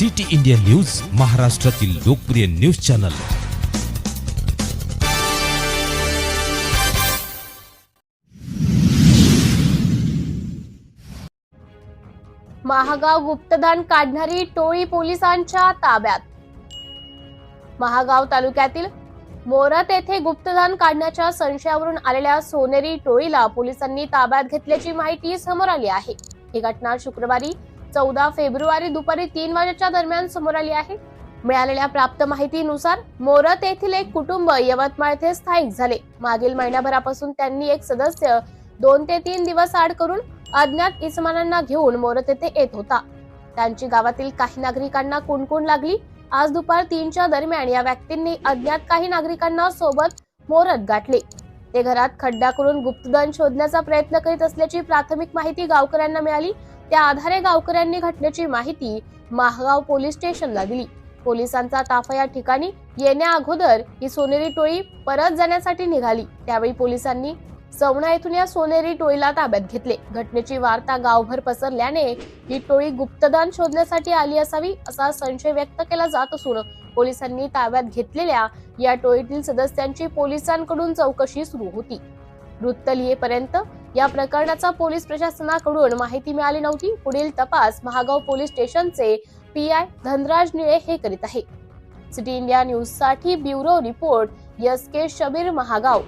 City India news महाराष्ट्रातील लोकप्रिय news channel. Mahagaon गुप्तधन काढणारी टोळी पोलिसांच्या ताब्यात. महागाव तालुक्यातील मोरत येथे गुप्तधन काढण्याच्या संशयावरून आलेल्या सोनेरी टोळीला पोलिसांनी ताब्यात घेतल्याची माहिती समोर आली आहे. ही घटना शुक्रवारी चौदा फेब्रुवारी दुपारी तीन वाजेच्या दरम्यान समोर आली आहे. मिळालेल्या प्राप्त माहितीनुसार मोरत येथील एक कुटुंब यवतमाळ येथे स्थायिक झाले. मागील महिन्याभरापासून त्यांनी एक सदस्य दोन ते तीन दिवस आड करून अज्ञात इसमानांना घेऊन मोरत येथे येत होता. त्यांची गावातील काही नागरिकांना कुणकुण लागली? आज दुपार तीनच्या दरम्यान या व्यक्तींनी अज्ञात काही नागरिकांना सोबत मोरत गाठले. ते घरात खड्डा करून गुप्तधन शोधण्याचा प्रयत्न करीत असल्याची प्राथमिक माहिती गावकऱ्यांना मिळाली. त्या आधारे गावकऱ्यांनी घटनेची माहिती महागाव पोलीस स्टेशनला दिली. पोलिसांचा ताफा या ठिकाणी येण्या अगोदर ही सोनेरी टोळी परत जाण्यासाठी निघाली. त्यावेळी पोलिसांनी सवणा येथून या सोनेरी टोळीला ताब्यात घेतले. घटनेची वार्ता गावभर पसरल्याने ही टोळी गुप्तदान शोधण्यासाठी आली असावी असा संशय व्यक्त केला जात असून पोलिसांनी ताब्यात घेतलेल्या या टोळीतील सदस्यांची पोलिसांकडून चौकशी सुरू होती. वृत्त लिहेपर्यंत या प्रकरणाचा पोलीस प्रशासनाकडून माहिती मिळाली नव्हती. पुढील तपास महागाव पोलीस स्टेशनचे पी आय धनराज निळे हे करीत आहे. सिटी इंडिया न्यूजसाठी bureau report S K Shabbir Mahagaon.